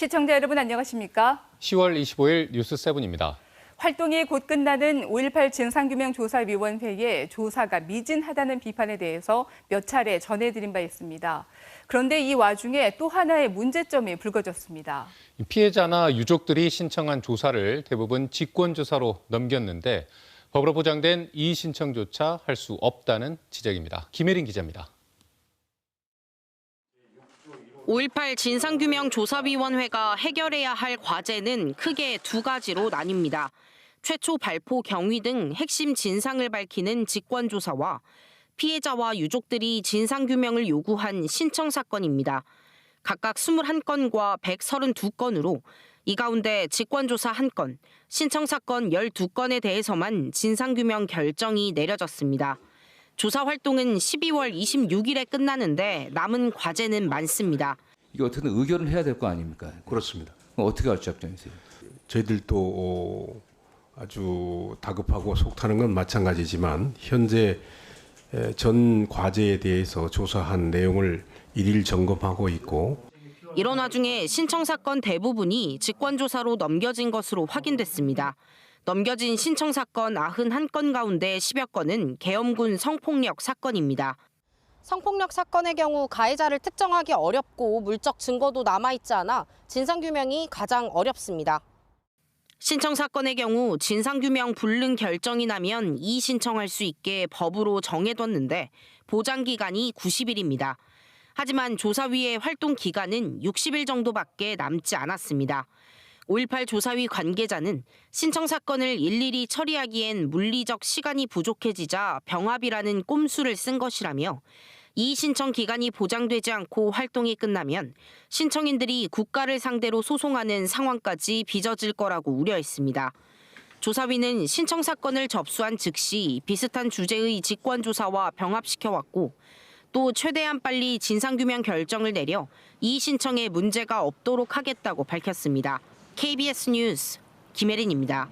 시청자 여러분 안녕하십니까? 10월 25일 뉴스 7입니다. 활동이 곧 끝나는 5.18 진상규명조사위원회의 조사가 미진하다는 비판에 대해서 몇 차례 전해드린 바 있습니다. 그런데 이 와중에 또 하나의 문제점이 불거졌습니다. 피해자나 유족들이 신청한 조사를 대부분 직권조사로 넘겼는데 법으로 보장된 이의 신청조차 할 수 없다는 지적입니다. 김혜린 기자입니다. 5.18 진상규명 조사위원회가 해결해야 할 과제는 크게 두 가지로 나뉩니다. 최초 발포 경위 등 핵심 진상을 밝히는 직권조사와 피해자와 유족들이 진상규명을 요구한 신청 사건입니다. 각각 21건과 132건으로 이 가운데 직권조사 1건, 신청 사건 12건에 대해서만 진상규명 결정이 내려졌습니다. 조사 활동은 12월 26일에 끝나는데 남은 과제는 많습니다. 이게 어떻게든 의결을 해야 될 거 아닙니까? 그렇습니다. 그럼 어떻게 할 작전이세요? 저희들도 어, 아주 다급하고 속타는 건 마찬가지지만 현재 에, 전 과제에 대해서 조사한 내용을 일일 점검하고 있고 이런 와중에 신청 사건 대부분이 직권조사로 넘겨진 것으로 확인됐습니다. 넘겨진 신청 사건 91건 가운데 10여 건은 계엄군 성폭력 사건입니다. 성폭력 사건의 경우 가해자를 특정하기 어렵고 물적 증거도 남아있지 않아 진상규명이 가장 어렵습니다. 신청 사건의 경우 진상규명 불능 결정이 나면 이의신청할 수 있게 법으로 정해뒀는데 보장 기간이 90일입니다. 하지만 조사위의 활동 기간은 60일 정도밖에 남지 않았습니다. 5.18 조사위 관계자는 신청 사건을 일일이 처리하기엔 물리적 시간이 부족해지자 병합이라는 꼼수를 쓴 것이라며 이 신청 기간이 보장되지 않고 활동이 끝나면 신청인들이 국가를 상대로 소송하는 상황까지 빚어질 거라고 우려했습니다. 조사위는 신청 사건을 접수한 즉시 비슷한 주제의 직권조사와 병합시켜왔고 또 최대한 빨리 진상규명 결정을 내려 이 신청에 문제가 없도록 하겠다고 밝혔습니다. KBS 뉴스 김혜린입니다.